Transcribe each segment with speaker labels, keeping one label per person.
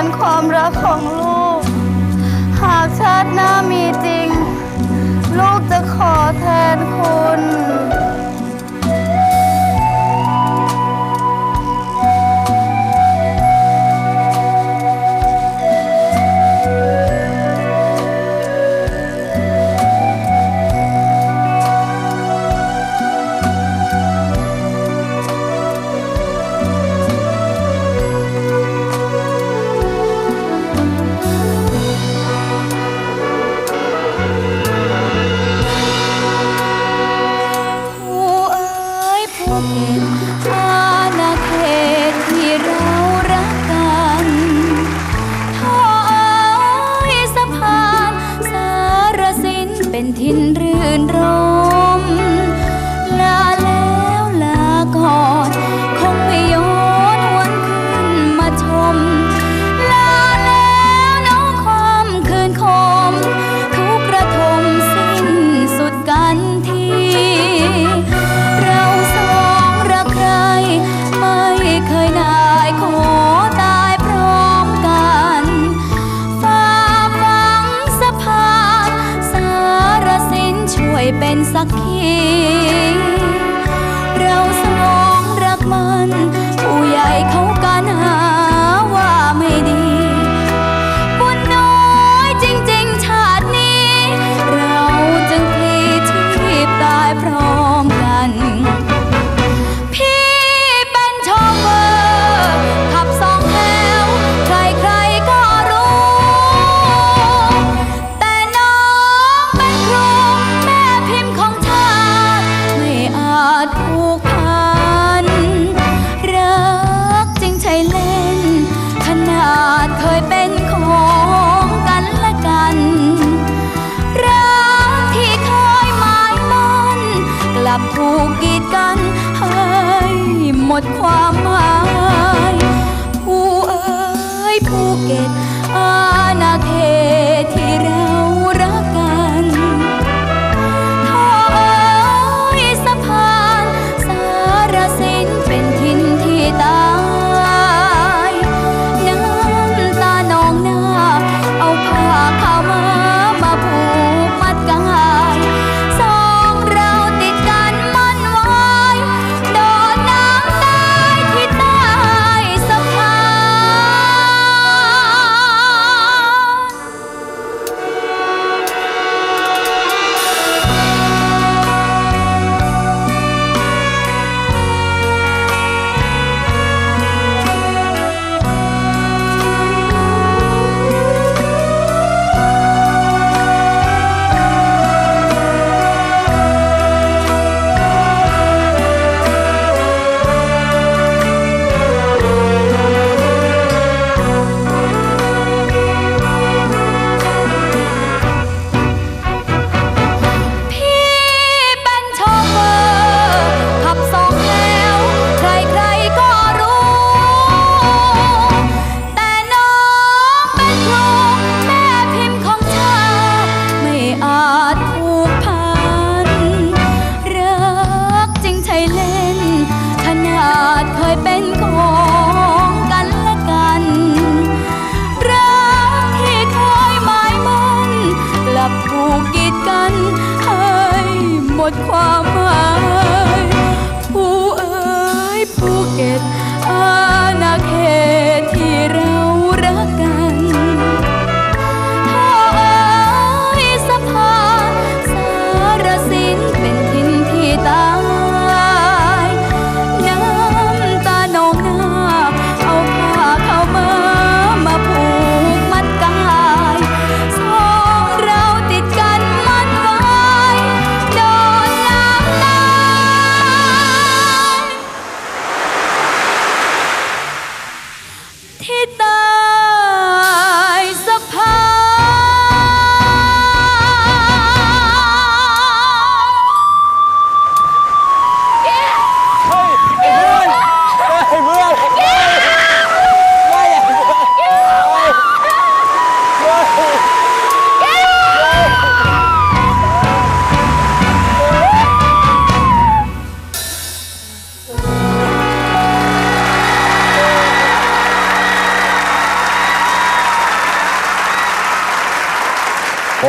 Speaker 1: การความรักของลูก หากชาติหน้ามีจริง รื่นรอ เป็นสักขีูกกีดกันให้หมดความ ดความ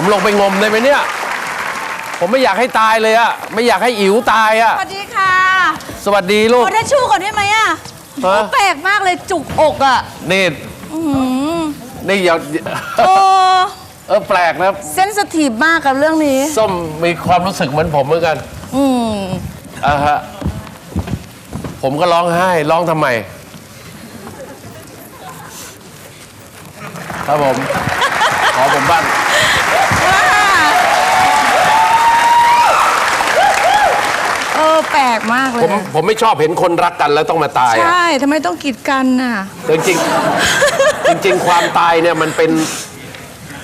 Speaker 2: ผมลงไปงมได้ไหมเนี่ย ผมไม่อยากให้ตายเลยอะไม่อยากให้อิ๋วตายอะ
Speaker 3: สวัสดีค่ะ
Speaker 2: สวัสดีลูก
Speaker 3: ขอได้ชูก่อนได้ไหมอะ
Speaker 2: ฮะ
Speaker 3: แปลกมากเลยจุกอกอะ
Speaker 2: นี่
Speaker 3: อื้อหือ
Speaker 2: นี่อย่า
Speaker 3: โอ้
Speaker 2: เออแปลกนะ
Speaker 3: เซนสทีฟมากกับเรื่องนี้
Speaker 2: ส้มมีความรู้สึกเหมือนผมเหมือนกัน
Speaker 3: อืม
Speaker 2: อ่าฮะผมก็ร้องไห้ร้องทำไม ครับผมขอผมบ้าง
Speaker 3: กมากเล
Speaker 2: ผ
Speaker 3: ย
Speaker 2: มผมไม่ชอบเห็นคนรักกันแล้วต้องมาตาย
Speaker 3: ใช
Speaker 2: อะ่
Speaker 3: ทำไมต้องกีดกันน่ะ
Speaker 2: แต่จริงๆ จริง ๆ ความตายเนี่ยมันเป็น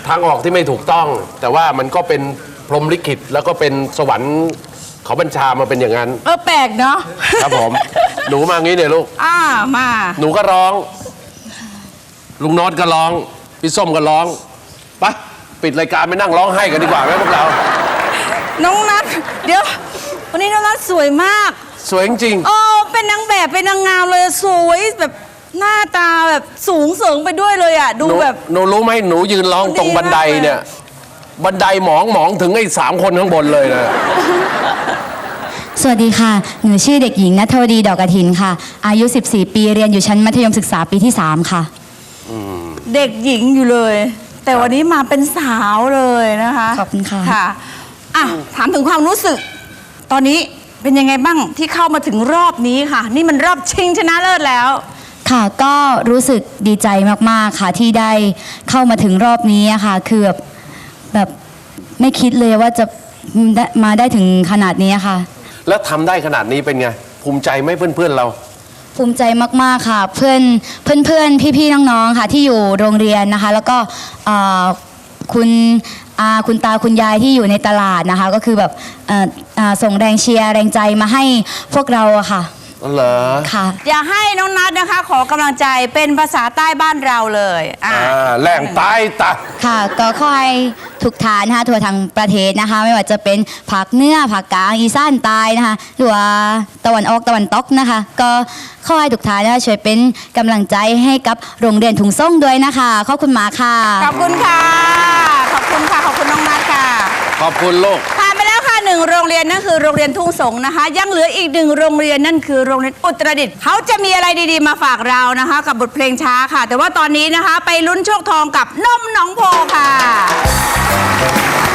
Speaker 2: ทางออกที่ไม่ถูกต้อง แต่ว่ามันก็เป็นพรหมลิขิตแล้วก็เป็นสวรรค์เขาบัญชามาเป็นอย่างนั้น
Speaker 3: เออแปลกเนาะ
Speaker 2: ครับผม หนูมางี้เนี่ยลูก
Speaker 3: อ่ามา
Speaker 2: หนูก็ร้อง ลุงโน้ตก็ร้อง พี่ส้มก็ร้องไปะปิดรายการไปนั่งร้องไห้กันดีกว่าไหมพวกเรา
Speaker 3: น้องนัทเดี๋ยว วันนี้น้องนัท สวยมาก
Speaker 2: สวยจริง
Speaker 3: โอ้เป็นนางแบบเป็นนางงามเลยสวยแบบหน้าตาแบบสูงเสริงไปด้วยเลยอะ
Speaker 2: ๆ
Speaker 3: ดู
Speaker 2: หนู
Speaker 3: แบบ
Speaker 2: หนูรู้ไหมหนูยืนร้องตรง
Speaker 3: ดีมาก
Speaker 2: บันไดเนี่ย บันไดหมองหมองถึงไอ้สามคนข้างบนเลยนะ
Speaker 1: สวัสดีค่ะ หนูชื่อเด็กหญิงนัทวดีดอกกระถินค่ะ อายุ 14 ปี เรียนอยู่ชั้นมัธยมศึกษาปีที่ 3 ค่ะ
Speaker 3: เด็กหญิงอยู่เลย แต่วันนี้มาเป็นสาวเลยนะคะ
Speaker 1: ขอบคุณค่ะ
Speaker 3: ค่ะอะถามถึงความรู้สึก ตอนนี้ เป็นยังไงบ้างที่เข้ามาถึงรอบนี้ค่ะ นี่มันรอบชิงชนะเลิศแล้ว
Speaker 1: ค่ะก็รู้สึกดีใจมากๆค่ะที่ได้เข้ามาถึงรอบนี้อะค่ะ คือแบบแบบไม่คิดเลยว่าจะได้มาได้ถึงขนาดนี้ค่ะ
Speaker 2: แล้วทำได้ขนาดนี้เป็นไง ภูมิใจไหมเพื่อนๆเรา
Speaker 1: ภูมิใจมากๆค่ะ เพื่อนเพื่อนเพื่อนๆพี่ๆน้องๆค่ะที่อยู่โรงเรียนนะคะ แล้วก็เอ่อคุณ อาคุณตาคุณยายที่อยู่ในตลาดนะคะ ก็คือแบบเอ่ออ่าส่งแรงเชียร์แรงใจมาให้พวกเราอะค่ะ
Speaker 2: เหรอ
Speaker 1: ค่ะ
Speaker 3: อยากให้น้องนัทนะคะ ขอกำลังใจเป็นภาษาใต้บ้านเราเลยอะ
Speaker 2: อ่าแหล่งตายตา
Speaker 1: ค่ะก็ขอให้ทุกทานนะคะทั่วทางประเทศนะคะ ไม่ว่าจะเป็นผักเหนื้อผักกลางอีสานใต้นะคะ หรือว่าตะวันออกตะวันตกนะคะ ก็ขอให้ทุกทานนะคะช่วยเป็นกำลังใจให้กับโรงเรียนถุงส่งด้วยนะคะ ขอบคุณมากค่ะ
Speaker 3: ขอบคุณค่ะ ขอบคุณค่ะ
Speaker 2: อบคุณลูก
Speaker 3: ผ่านไปแล้วค่ะหนึ่งโรงเรียนนั่นคือโรงเรียนทุ่งสงนะคะ ยังเหลืออีกหนึ่งโรงเรียนนั่นคือโรงเรียนอุตรดิตถ์เขาจะมีอะไรดีๆมาฝากเรานะคะ กับบทเพลงช้าค่ะ แต่ว่าตอนนี้นะคะ ไปลุ้นโชคทองกับนมหนองโพค่ะ